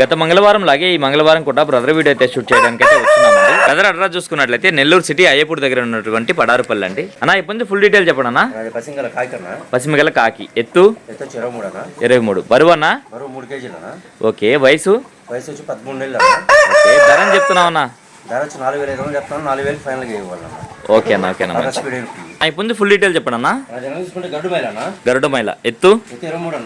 గత మంగళవారం లాగే ఈ మంగళవారం కూడా బ్రదర్ వీడియో అయితే షూట్ చేయడానికి అయితే వచ్చినామండి బ్రదర్ అడ్రస్ చూసుకున్నట్లయితే నెల్లూరు సిటీ అయ్యపూర్ దగ్గర ఉన్నటువంటి పడారుపల్లి అండి. అన్న ఇప్పుడు ఫుల్ డీటెయిల్ చెప్పండి అన్న. పశ్చిమగల కాకి ఎత్తు? ఇరవై మూడు బరువు అన్న? ఓకే వయసు? వయసు వచ్చి పదమూడు నెలలు అన్న. ఓకే ధర చెప్తున్నావు అన్న? ధర వచ్చి నాలుగు వేల ఐదు వందలు చెప్తాను నాలుగు వేలు ఫైనల్గా ఇవ్వాలన్న. ఓకే అన్న ఓకే అన్న బాగా మంచి స్పీడ్ ఉంటుంది ఇప్పుడు ఫుల్ డీటెయిల్ చెప్పండి అన్న. గరుడ మైల ఎత్తు? మూడు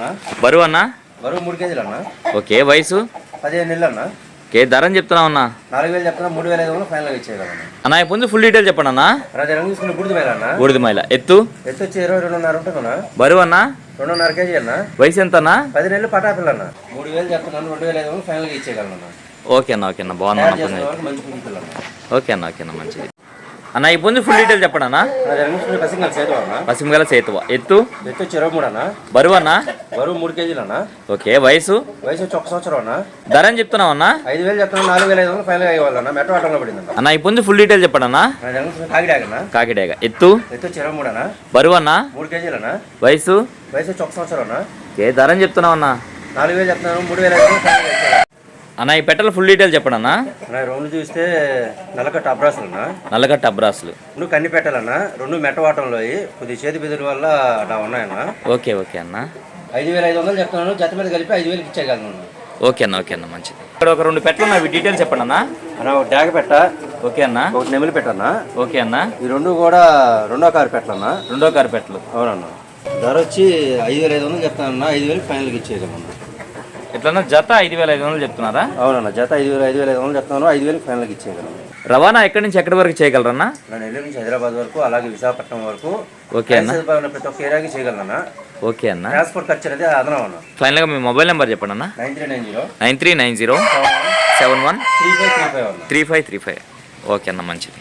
అన్న? బరువు అన్న మూడు కేజీలు అన్న. ఓకే వయసు? పదిహేను నెలలు అన్న. ఓకే ధర అని చెప్తున్నావు అన్న? నాలుగు వేలు చెప్తున్నా మూడు వేల ఐదు వందలు ఫైనల్గా ఇచ్చేయగలన్న అన్న ఇప్పుడు ఫుల్ డీటెయిల్ చెప్పండి అన్న. నా జనం చూసుకుంటే బుడిది మైలు అన్న. బూడిద మైల ఎత్తు? ఎత్తు వచ్చి ఇరవై రెండున్నర ఉంటుందన్న. బరువు అన్న? రెండున్నర కేజీ అన్న. వయసు ఎంత అన్న పది నెలలు పటాపిల్ల అన్న. మూడు వేలు చెప్తున్నాను రెండు వేల ఐదు వందలు ఫైనల్గా ఇచ్చేయగలను ఓకే అన్న ఓకే అన్న బాగున్నా తయారు అన్న మంచి అన్న. ఓకే అన్న ఓకే అన్న మంచిది. అన్న ఇప్పుడు ఫుల్ డీటెయిల్ చెప్పండి అన్న పశ్చిమగల సేతువ ఎత్తు? ఎత్తు ఇరవై మూడు అన్న. బరువు అన్న? బరువు మూడు కేజీలు అన్న. ఓకే వయసు? వయసు ఒక సంవత్సరం అన్న. ధర అని చెప్తున్నావు అన్న? ఐదు వేలు చెప్తాను నాలుగు వేల ఐదు వందలు ఫైనల్గా ఇవ్వాలన్న మెట్రో ఆటంలో పడిందన్న. అన్న ఇప్పుడు ఫుల్ డీటెయిల్ చెప్పండి అన్న కాకిడాగన్న కాకిడేగ ఎత్తు? ఎత్తు ఇరవై మూడు అన్న. బరువు అన్న? మూడు కేజీలు అన్న. వయసు? వయసు ఒక సంవత్సరం అన్న. ఓకే ధర అని చెప్తున్నావు అన్న? నాలుగు వేలు చెప్తున్నాను మూడు వేల ఐదు వందలు. అన్న ఈ పెట్టల ఫుల్ డీటెయిల్ చెప్పండి అన్న. నా రెండు చూస్తే నల్లకట్ట అబ్రాసులు అన్న. నల్లగట్ట అబ్రాసులు. రెండు కన్ని పెట్టాలన్న రెండు మెట్టవాటంలో కొద్ది చేతి బెదురు వల్ల నా ఉన్నాయన్న. ఓకే ఓకే అన్న. ఐదు వేల ఐదు వందలు చెప్తున్నాను జత మీద కలిపి ఐదు వేలకి ఇచ్చేయగలను. ఓకే అన్న ఓకే అన్న మంచిది. ఇక్కడ ఒక రెండు పెట్టలు ఉన్నాయి డీటెయిల్స్ చెప్పండి అన్న. అన్న ఒక డ్యాగ పెట్ట. ఓకే అన్న. ఒకటి నెమిలి పెట్టన్న ఓకే అన్న. ఈ రెండు కూడా రెండో కారు పెట్టలన్న రెండో కారు పెట్టలు. అవునన్న. ధర వచ్చి ఐదు వేల ఐదు వందలు చెప్తానన్న ఐదు వేలకి ఫైనల్కి ఇచ్చేయగలను. ఎట్లన్నా జత ఐదు వేల ఐదు వందలు చెప్తున్నారా? అవునన్న జత ఐదు వేల ఐదు వేల ఐదు వందలు చెప్తున్నాను. ఐదు వేలకి ఫైనల్కి ఇచ్చేయగలను రవాణా ఎక్కడి నుంచి ఎక్కడి వరకు చేయగలరన్నా? నెల్లూరు నుంచి హైదరాబాద్ వరకు అలాగే విశాఖపట్నం వరకు ఓకే అన్న. ప్రతి ఒక్క ఏరియాకి చేయగలనన్న ఓకే అన్న. ట్రాన్స్పోర్ట్ ఖర్చు అనేది అదనం అన్న. ఫైనల్గా మీ మొబైల్ నెంబర్ చెప్పండి అన్న. Nine three nine zero. Nine three nine zero seven one. Three five three five three five three five. Okay అన్న మంచిది.